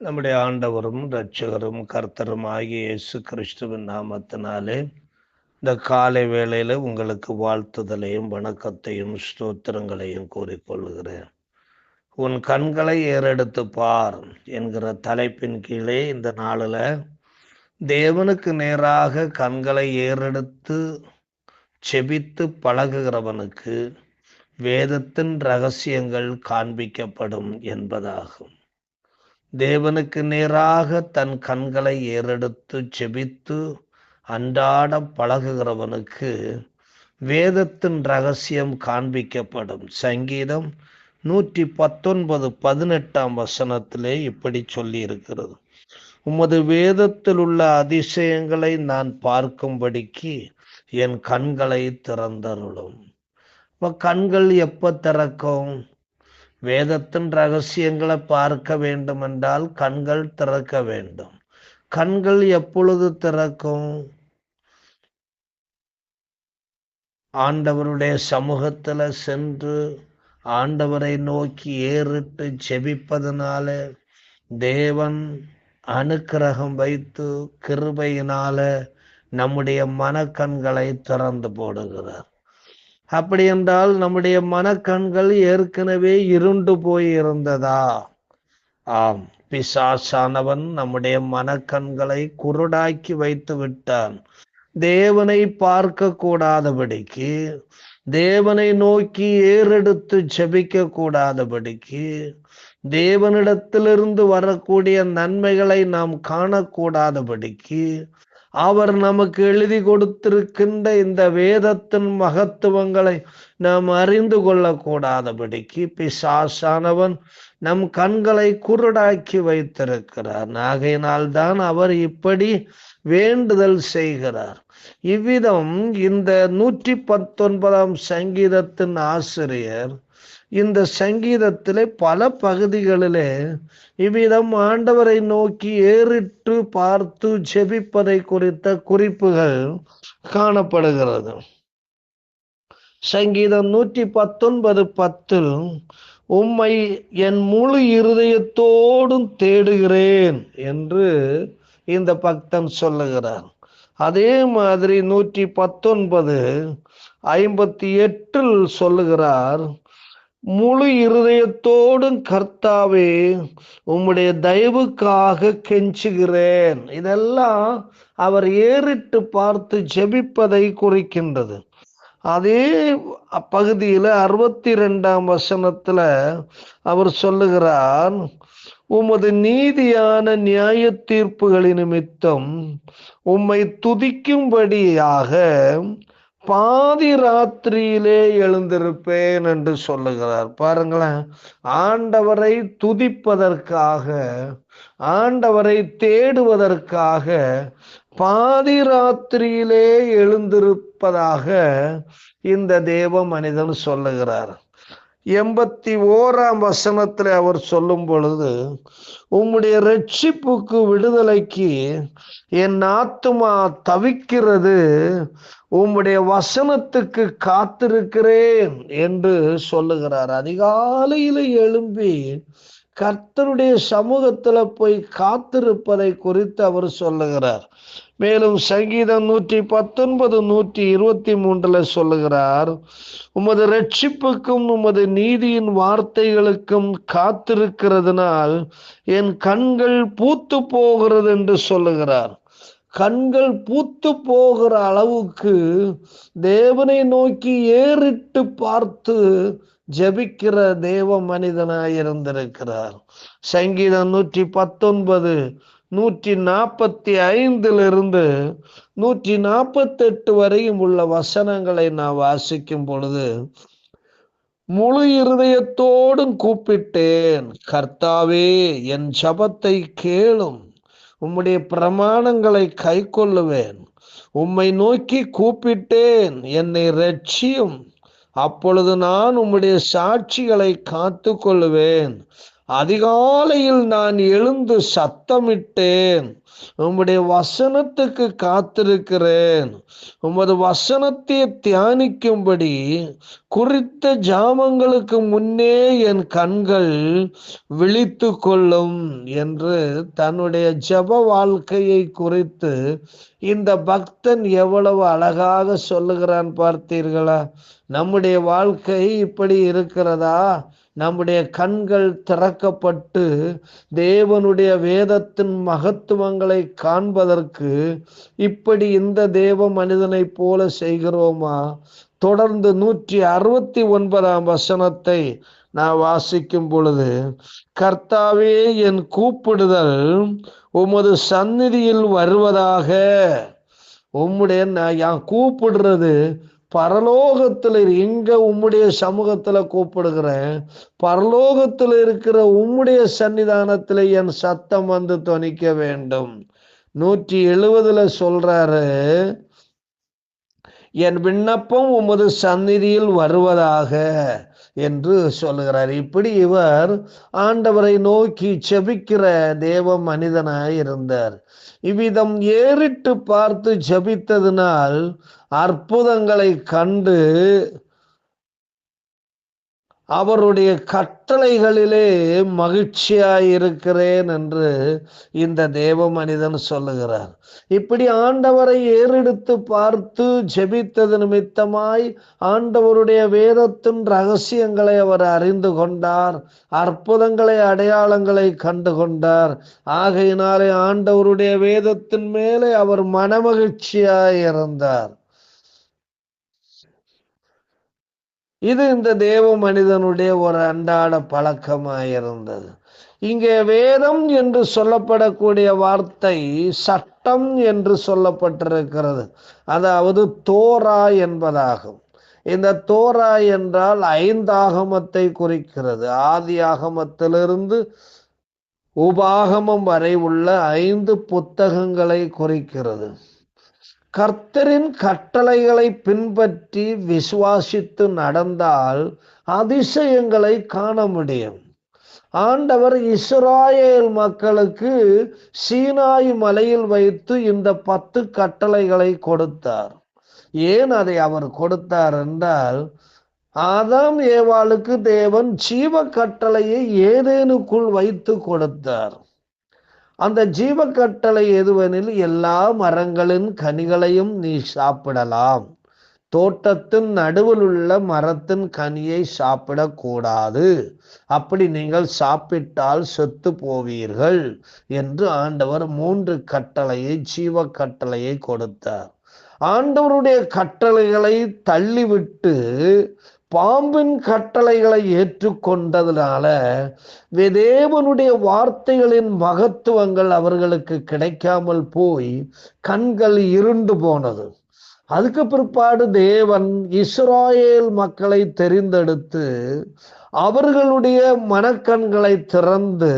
நம்முடைய ஆண்டவரும் இரட்சகரும் கர்த்தரும் ஆகிய இயேசு கிறிஸ்துவின் நாமத்தினாலே இந்த காலை வேளையில் உங்களுக்கு வாழ்த்துதலையும் வணக்கத்தையும் ஸ்தோத்திரங்களையும் கூறிக்கொள்கிறேன் உன் கண்களை ஏறெடுத்து பார் என்கிற தலைப்பின் கீழே இந்த நாளில் தேவனுக்கு நேராக கண்களை ஏறெடுத்து செபித்து பழகுகிறவனுக்கு வேதத்தின் ரகசியங்கள் காண்பிக்கப்படும் என்பதாகும். தேவனுக்கு நேராக தன் கண்களை ஏறெடுத்து செபித்து அன்றாட பழகுகிறவனுக்கு வேதத்தின் ரகசியம் காண்பிக்கப்படும். சங்கீதம் நூற்றி பத்தொன்பது பதினெட்டாம் வசனத்திலே இப்படி சொல்லி இருக்கிறது உமது வேதத்தில் உள்ள அதிசயங்களை நான் பார்க்கும்படிக்கு என் கண்களை திறந்தருளும். இப்போ கண்கள் எப்போ திறக்கும்? வேதத்தின் ரகசியங்களை பார்க்க வேண்டும் என்றால் கண்கள் திறக்க வேண்டும். கண்கள் எப்பொழுது திறக்கும்? ஆண்டவருடைய சமூகத்துல சென்று ஆண்டவரை நோக்கி ஏறிட்டு செபிப்பதனால தேவன் அனுக்கிரகம் வைத்து கிருபையினால நம்முடைய மனக்கண்களை திறந்து போடுகிறார். அப்படி என்றால் நம்முடைய மனக்கண்கள் ஏற்கனவே இருண்டு போய் இருந்ததா ஆம் பிசாசானவன் நம்முடைய மனக்கண்களை குருடாக்கி வைத்து விட்டான். தேவனை பார்க்க கூடாதபடிக்கு தேவனை நோக்கி ஏறெடுத்து ஜெபிக்க கூடாதபடிக்கு தேவனிடத்திலிருந்து வரக்கூடிய நன்மைகளை நாம் காணக்கூடாதபடிக்கு அவர் நமக்கு எழுதி கொடுத்திருக்கின்ற இந்த வேதத்தின் மகத்துவங்களை நாம் அறிந்து கொள்ளக்கூடாதபடிக்கு பிசாசானவன் நம் கண்களை குருடாக்கி வைத்திருக்கிறார். ஆகையினால் தான் அவர் இப்படி வேண்டுதல் செய்கிறார். இவ்விதம் இந்த நூற்றி பத்தொன்பதாம் சங்கீதத்தின் ஆசிரியர் இந்த சங்கீதத்திலே பல பகுதிகளிலே இவ்விதம் ஆண்டவரை நோக்கி ஏறிட்டு பார்த்து ஜெபிப்பதை குறித்த குறிப்புகள் காணப்படுகிறது. சங்கீதம் நூற்றி பத்தொன்பது பத்தில் உம்மை என் முழு இருதயத்தோடும் தேடுகிறேன் என்று இந்த பக்தன் சொல்லுகிறார். அதே மாதிரி நூற்றி பத்தொன்பது ஐம்பத்தி எட்டில் சொல்லுகிறார் முழு இருதயத்தோடும் கர்த்தாவே உம்முடைய தயவுக்காக கெஞ்சுகிறேன். இதெல்லாம் அவர் ஏறிட்டு பார்த்து ஜெபிப்பதை குறிக்கின்றது. அதே பகுதியில் அறுபத்தி ரெண்டாம் வசனத்துல அவர் சொல்லுகிறார் உமது நீதியான நியாய தீர்ப்புகளின் நிமித்தம் உம்மை துதிக்கும்படியாக பாதி ராத்திரியிலே எழுந்திருப்பேன் என்று சொல்லுகிறார். பாருங்களேன் ஆண்டவரை துதிப்பதற்காக ஆண்டவரை தேடுவதற்காக பாதி ராத்திரியிலே எழுந்திருப்பதாக இந்த தேவ மனிதன் சொல்லுகிறார். எண்பத்தி ஓராம் வசனத்தில் அவர் சொல்லும் பொழுது உம்முடைய ரட்சிப்புக்கு விடுதலைக்கு என் ஆத்துமா தவிக்கிறது உம்முடைய வசனத்துக்கு காத்திருக்கிறேன் என்று சொல்லுகிறார். அதிகாலையில எழும்பி கர்த்தருடைய சமூகத்துல போய் காத்திருப்பதை குறித்து அவர் சொல்லுகிறார். மேலும் சங்கீதம் நூற்றி பத்தொன்பது நூற்றி இருபத்தி மூன்றுல சொல்லுகிறார் உமது ரட்சிப்புக்கும் உமது நீதியின் வார்த்தைகளுக்கும் காத்திருக்கிறதுனால் என் கண்கள் பூத்து போகிறது என்று சொல்லுகிறார். கண்கள் பூத்து போகிற அளவுக்கு தேவனை நோக்கி ஏறிட்டு பார்த்து ஜபிக்கிற தேவ மனிதனாய் இருந்திருக்கிறார். சங்கீதம் நூற்றி பத்தொன்பது நூற்றி நாற்பத்தி ஐந்திலிருந்து நூற்றி நாற்பத்தி எட்டு வரையும் உள்ள வசனங்களை நான் வாசிக்கும் பொழுது முழு இருதயத்தோடும் கூப்பிட்டேன் கர்த்தாவே என் சபத்தை கேளும். உம்முடைய பிரமாணங்களை கை கொள்ளுவேன் உம்மை நோக்கி கூப்பிட்டேன் என்னை ரட்சியும் அப்பொழுது நான் உம்முடைய சாட்சிகளை காத்து கொள்ளுவேன் அதிகாலையில் நான் எழுந்து சத்தமிட்டேன். உம்முடைய வசனத்துக்கு காத்திருக்கிறேன். உமது வசனத்தை தியானிக்கும்படி குறித்த ஜாமங்களுக்கு முன்னே என் கண்கள் விழித்து கொள்ளும் என்று தன்னுடைய ஜப வாழ்க்கையை குறித்து இந்த பக்தன் எவ்வளவு அழகாக சொல்லுகிறான் பார்த்தீர்களா? நம்முடைய வாழ்க்கை இப்படி இருக்கிறதா? நம்முடைய கண்கள் திறக்கப்பட்டு தேவனுடைய வேதத்தின் மகத்துவங்களை காண்பதற்கு இப்படி இந்த தேவ மனிதனைப் போல செய்கிறோமா? தொடர்ந்து நூற்றி அறுபத்தி ஒன்பதாம் வசனத்தை நான் வாசிக்கும் பொழுது கர்த்தாவே என் கூப்பிடுதல் உமது சந்நிதியில் வருவதாக. உம்முடைய நான் கூப்பிடுறது பரலோகத்துல எங்க உம்முடைய சமூகத்துல கூப்பிடுகிறேன்? பரலோகத்துல இருக்கிற உம்முடைய சன்னிதானத்துல என் சத்தம் வந்து துணிக்க வேண்டும். நூற்றி எழுபதுல சொல்றாரு என் விண்ணப்பம் உமது சந்நிதியில் வருவதாக என்று சொல்லுகிறார். இப்படி இவர் ஆண்டவரை நோக்கி செபிக்கிற தேவ மனிதனாய் இருந்தார். இவ்விதம் ஏறிட்டு பார்த்து ஜபித்ததினால் அற்புதங்களை கண்டு அவருடைய கட்டளைகளிலே மகிழ்ச்சியாய் இருக்கிறேன் என்று இந்த தேவ மனிதன் சொல்லுகிறார். இப்படி ஆண்டவரை ஏறெடுத்து பார்த்து ஜெபித்தது நிமித்தமாய் ஆண்டவருடைய வேதத்தின் ரகசியங்களை அவர் அறிந்து கொண்டார் அற்புதங்களை அடையாளங்களை கண்டு கொண்டார். ஆகையினாலே ஆண்டவருடைய வேதத்தின் மேலே அவர் மனமகிழ்ச்சியாய் இருந்தார் இது இந்த தேவ மனிதனுடைய ஒரு அன்றாட பழக்கமாயிருந்தது. இங்கே வேதம் என்று சொல்லப்படக்கூடிய வார்த்தை சட்டம் என்று சொல்லப்பட்டிருக்கிறது. அதாவது தோரா என்பதாகும். இந்த தோரா என்றால் ஐந்தாகமத்தை குறிக்கிறது. ஆதி ஆகமத்திலிருந்து உபாகமம் வரை உள்ள ஐந்து புத்தகங்களை குறிக்கிறது. கர்த்தரின் கட்டளைகளை பின்பற்றி விசுவாசித்து நடந்தால் அதிசயங்களை காண முடியும். ஆண்டவர் இஸ்ராயேல் மக்களுக்கு சீனாய் மலையில் வைத்து இந்த பத்து கட்டளைகளை கொடுத்தார். ஏன் அதை அவர் கொடுத்தார் என்றால் ஆதாம் ஏவாளுக்கு தேவன் ஜீவ கட்டளையை ஏதேனுக்குள் வைத்து கொடுத்தார். அந்த ஜீவ கட்டளை எதுவெனில் எல்லா மரங்களின் கனிகளையும் நீ சாப்பிடலாம். தோட்டத்தின் நடுவில் உள்ள மரத்தின் கனியை சாப்பிடக்கூடாது. அப்படி நீங்கள் சாப்பிட்டால் செத்து போவீர்கள் என்று ஆண்டவர் மூன்று கட்டளையை ஜீவ கட்டளையை கொடுத்தார். ஆண்டவருடைய கட்டளைகளை தள்ளிவிட்டு பாம்பின் கட்டளைகளை ஏற்றுக்கொண்டதுனால தேவனுடைய வார்த்தைகளின் மகத்துவங்கள் அவர்களுக்கு கிடைக்காமல் போய் கண்கள் இருண்டு போனது. அதுக்கு பிற்பாடு தேவன் இஸ்ராயேல் மக்களை தெரிந்தெடுத்து அவர்களுடைய மனக்கண்களை திறந்து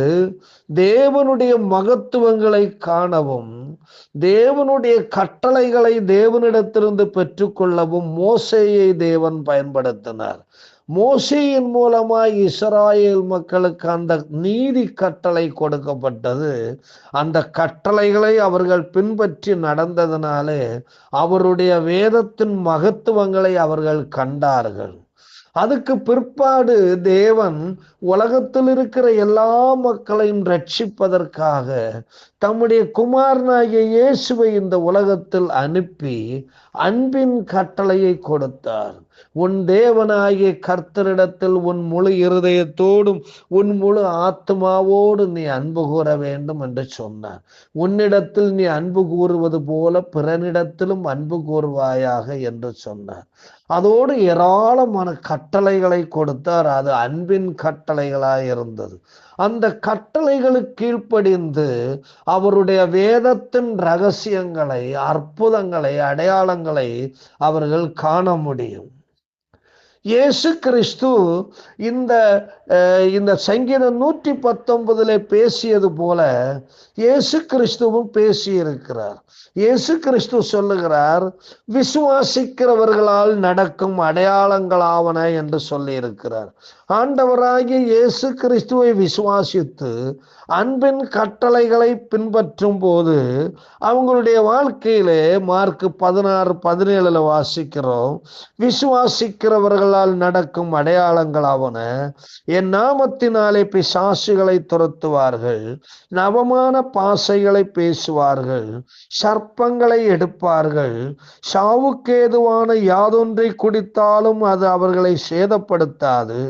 தேவனுடைய மகத்துவங்களை காணவும் தேவனுடைய கட்டளைகளை தேவனிடத்திலிருந்து பெற்றுக்கொள்ளவும் மோசையை தேவன் பயன்படுத்தினார். மோசையின் மூலமாய் இஸ்ராயேல் மக்களுக்கு அந்த நீதி கட்டளை கொடுக்கப்பட்டது. அந்த கட்டளைகளை அவர்கள் பின்பற்றி நடந்ததினாலே அவருடைய வேதத்தின் மகத்துவங்களை அவர்கள் கண்டார்கள். அதுக்கு பிற்பாடு தேவன் உலகத்தில் இருக்கிற எல்லா மக்களையும் ரட்சிப்பதற்காக தம்முடைய குமாரனாகிய இயேசுவை இந்த உலகத்தில் அனுப்பி அன்பின் கட்டளையை கொடுத்தார். உன் தேவனாகிய கர்த்தரிடத்தில் உன் முழு இருதயத்தோடும் உன் முழு ஆத்மாவோடு நீ அன்பு கூற வேண்டும் என்று சொன்னார். உன்னிடத்தில் நீ அன்பு கூறுவது போல பிறனிடத்திலும் அன்பு கூறுவாயாக என்று சொன்னார். அதோடு ஏராளமான கட்டளைகளை கொடுத்தார். அது அன்பின் கட்டளைகளாய் இருந்தது. அந்த கட்டளைகளுக்கு கீழ்ப்படிந்து அவருடைய வேதத்தின் ரகசியங்களை அற்புதங்களை அடையாளங்களை அவர்கள் காண முடியும். இயேசு கிறிஸ்து இந்த இந்த சங்கீதம் நூற்றி பத்தொன்பதுல பேசியது போல இயேசு கிறிஸ்துவும் பேசியிருக்கிறார். இயேசு கிறிஸ்து சொல்லுகிறார் விசுவாசிக்கிறவர்களால் நடக்கும் அடையாளங்களாவன என்று சொல்லி இருக்கிறார் ஆண்டவராகிய இயேசு கிறிஸ்துவை விசுவாசித்து அன்பின் கட்டளைகளை பின்பற்றும் போது அவங்களுடைய வாழ்க்கையிலே மார்க் பதினாறு பதினேழுல வாசிக்கிறோம் விசுவாசிக்கிறவர்களால் நடக்கும் அடையாளங்களாவன என் நாமத்தினாலே பிசாசுகளை துரத்துவார்கள் நவமான பாசைகளை பேசுவார்கள் சர்ப்பங்களை எடுப்பார்கள். சாவுக்கேதுவான யாதொன்றை குடித்தாலும் அது அவர்களை சேதப்படுத்தாது.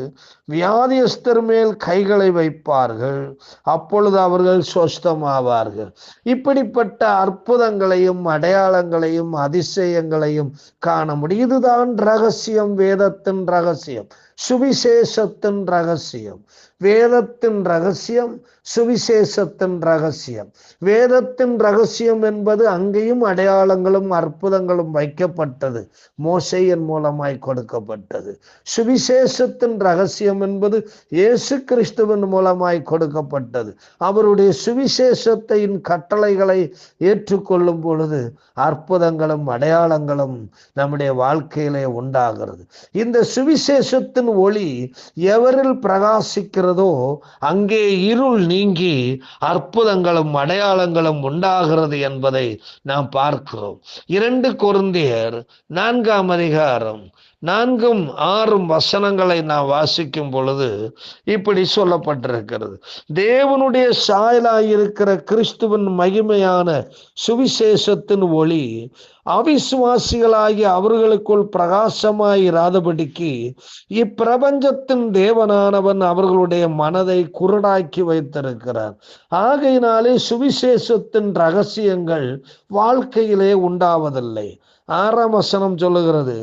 வியாதியஸ்தர் மேல் கைகளை வைப்பார்கள். அப்பொழுது அவர்கள் சொஸ்தமாவார்கள். இப்படிப்பட்ட அற்புதங்களையும் அடையாளங்களையும் அதிசயங்களையும் காண முடியும். இதுதான் ரகசியம் வேதத்தின் ரகசியம். சுவிசேஷத்தின் ரகசியம். வேதத்தின் ரகசியம் சுவிசேஷத்தின் ரகசியம். வேதத்தின் ரகசியம் என்பது அங்கேயும் அடையாளங்களும் அற்புதங்களும் வைக்கப்பட்டது. மோசையின் மூலமாய் கொடுக்கப்பட்டது. சுவிசேஷத்தின் ரகசியம் என்பது இயேசு கிறிஸ்துவின் மூலமாய் கொடுக்கப்பட்டது. அவருடைய சுவிசேஷத்தின் கட்டளைகளை ஏற்றுக்கொள்ளும் பொழுது அற்புதங்களும் அடையாளங்களும் நம்முடைய வாழ்க்கையிலே உண்டாகிறது. இந்த சுவிசேஷத்தின் ஒளி எவரில் பிரகாசிக்கிறதோ அங்கே இருள் நீங்கி அற்புதங்களும் அடையாளங்களும் உண்டாகிறது என்பதை நாம் பார்க்கிறோம். இரண்டு குருந்தியர் நான்காம் அதிகாரம் நான்கும் ஆறும் வசனங்களை நாம் வாசிக்கும் பொழுது இப்படி சொல்லப்பட்டிருக்கிறது. தேவனுடைய சாயலாயிருக்கிற கிறிஸ்துவின் மகிமையான சுவிசேஷத்தின் ஒளி அவிசுவாசிகளாகி அவர்களுக்குள் பிரகாசமாயிராதபடிக்கு இப்பிரபஞ்சத்தின் தேவனானவன் அவர்களுடைய மனதை குருடாக்கி வைத்திருக்கிறார். ஆகையினாலே சுவிசேஷத்தின் ரகசியங்கள் வாழ்க்கையிலே உண்டாவதில்லை. ஆறாம் வசனம் சொல்லுகிறது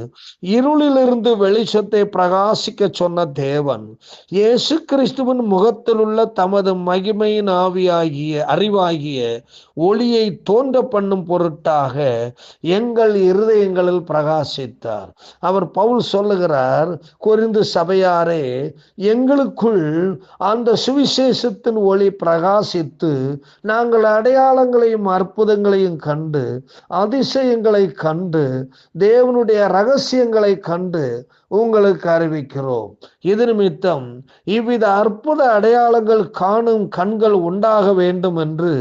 இருளிலிருந்து வெளிச்சத்தை பிரகாசிக்க சொன்ன தேவன் இயேசு கிறிஸ்துவின் முகத்தில் உள்ள தமது மகிமையின் ஆவியாகிய அறிவாகிய ஒளியை தோன்ற பண்ணும் பொருட்டாக எங்கள் இருதயங்களில் பிரகாசித்தார். அவர் பவுல் சொல்லுகிறார் குறிந்து சபையாரே எங்களுக்குள் அந்த சுவிசேஷத்தின் ஒளி பிரகாசித்து நாங்கள் அடையாளங்களையும் அற்புதங்களையும் கண்டு அதிசயங்களை கண்டு தேவனுடைய ரகசியங்களை கண்டு உங்களுக்கு அறிவிக்கிறோம். இது நிமித்தம் இவ்வித அற்புத அடையாளங்கள் காணும் கண்கள் உண்டாக வேண்டும் என்று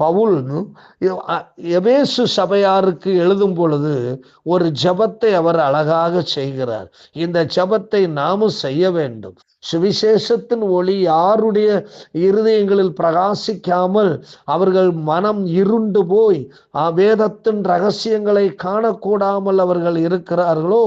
பவுல் எபேசு சபையாருக்கு எழுதும் பொழுது ஒரு ஜபத்தை அவர் அழகாக செய்கிறார். இந்த ஜபத்தை நாமும் செய்ய வேண்டும். சுவிசேஷத்தின் ஒளி யாருடைய இருதயங்களில் பிரகாசிக்காமல் அவர்கள் மனம் இருண்டு போய் வேதத்தின் ரகசியங்களை காணக்கூடாமல் அவர்கள் இருக்கிறார்களோ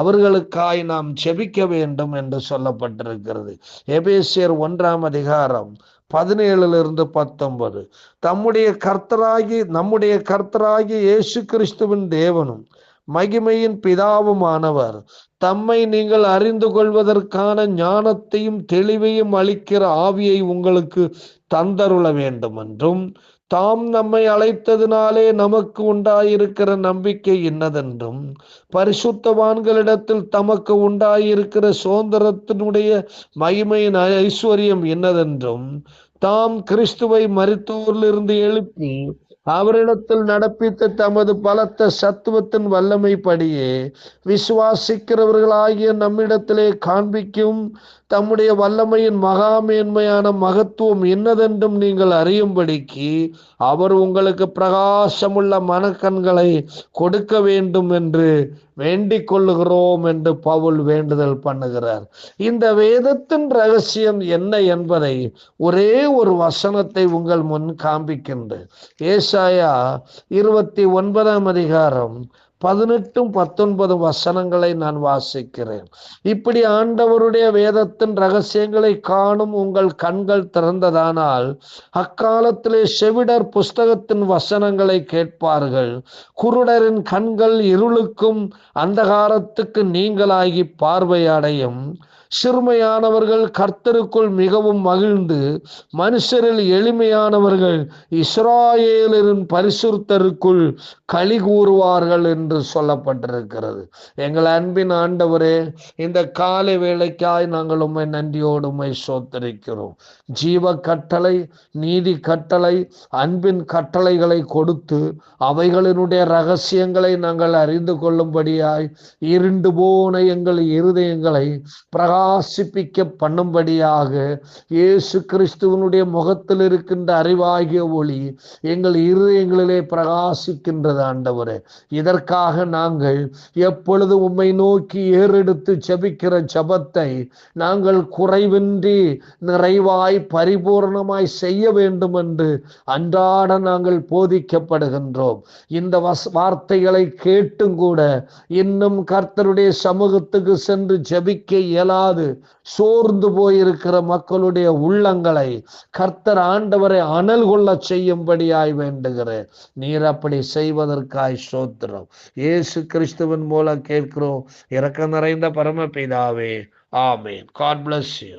அவர்களுக்காய் நாம் செபிக்க வேண்டும் என்று சொல்லப்பட்டிருக்கிறது. எபேசியர் ஒன்றாம் அதிகாரம் பதினேழுல இருந்து பத்தொன்பது. தம்முடைய கர்த்தராகி நம்முடைய கர்த்தராகி இயேசு கிறிஸ்துவின் தேவனும் மகிமையின் பிதாவுமானவர். தம்மை நீங்கள் அறிந்து கொள்வதற்கான ஞானத்தையும் தெளிவையும் அளிக்கிற ஆவியை உங்களுக்கு தந்தருள வேண்டும் என்றும் தாம் நம்மை அழைத்ததினாலே நமக்கு உண்டாயிருக்கிற நம்பிக்கை இன்னதென்றும் பரிசுத்தவான்களிடத்தில் தமக்கு உண்டாயிருக்கிற சுதந்திரத்தினுடைய மகிமையின் ஐஸ்வர்யம் என்னதென்றும் தாம் கிறிஸ்துவை மருத்துவரிலிருந்து எழுப்பி அவரிடத்தில் நடப்பித்த தமது பலத்த சத்துவத்தின் வல்லமைப்படியே விசுவாசிக்கிறவர்களாகிய நம்மிடத்திலே காண்பிக்கும் தம்முடைய வல்லமையின் மகாமேன்மையான மகத்துவம் என்னதென்றும் நீங்கள் அறியும்படிக்கு அவர் உங்களுக்கு பிரகாசமுள்ள மனக்கண்களை கொடுக்க வேண்டும் என்று வேண்டிக் கொள்ளுகிறோம் என்று பவுல் வேண்டுதல் பண்ணுகிறார். இந்த வேதத்தின் ரகசியம் என்ன என்பதை ஒரே ஒரு வசனத்தை உங்கள் முன் காண்பிக்கின்ற ஏசாயா இருபத்தி ஒன்பதாம் அதிகாரம் பதினெட்டும் பத்தொன்பது வசனங்களை நான் வாசிக்கிறேன். இப்படி ஆண்டவருடைய வேதத்தின் ரகசியங்களை காணும் உங்கள் கண்கள் திறந்ததானால் அக்காலத்திலே செவிடர் புஸ்தகத்தின் வசனங்களை கேட்பார்கள். குருடரின் கண்கள் இருளுக்கும் அந்தகாரத்துக்கு நீங்களாகி பார்வையடையும். சிறுமையானவர்கள் கர்த்தருக்குள் மிகவும் மகிழ்ந்து மனுஷரில் எளிமையானவர்கள் இஸ்ராயேலரின் பரிசுத்தருக்குள் களி கூறுவார்கள் என்று சொல்லப்பட்டிருக்கிறது. எங்கள் அன்பின் ஆண்டவரே இந்த காலை வேலைக்காய் நாங்கள் உண்மை நன்றியோடு உண்மை சோத்தரிக்கிறோம். ஜீவ கட்டளை நீதி கட்டளை அன்பின் கட்டளைகளை கொடுத்து அவைகளினுடைய ரகசியங்களை நாங்கள் அறிந்து கொள்ளும்படியாய் இருண்டு போன எங்கள் இருதயங்களை பிரகாசிப்பிக்க பண்ணும்படியாக இயேசு கிறிஸ்துவனுடைய முகத்தில் இருக்கின்ற அறிவாகிய ஒளி எங்கள் இருதயங்களிலே பிரகாசிக்கின்றது ஆண்டவரே. இதற்காக நாங்கள் எப்பொழுது உம்மை நோக்கி ஏறெடுத்து செபிக்கிற ஜபத்தை நாங்கள் குறைவின்றி நிறைவாய் பரிபூர்ணமாய் செய்ய வேண்டும் என்று அன்றாட நாங்கள் போதிக்கப்படுகின்றோம். இந்த வஸ் வார்த்தைகளை கேட்டும் கூட இன்னும் கர்த்தருடைய சமூகத்துக்கு சென்று ஜபிக்க இயலாது சோர்ந்து போயிருக்கிற மக்களுடைய உள்ளங்களை கர்த்தர் ஆண்டவரை அனல் கொள்ள செய்யும்படியாய் வேண்டுகிறேன். நீர் அப்படி செய்வதற்காய் சோத்திரம் இயேசு கிறிஸ்துவின் மூலம் கேட்கிறோம். இறக்க நிறைந்த பரமபிதாவே. ஆமேன். God bless you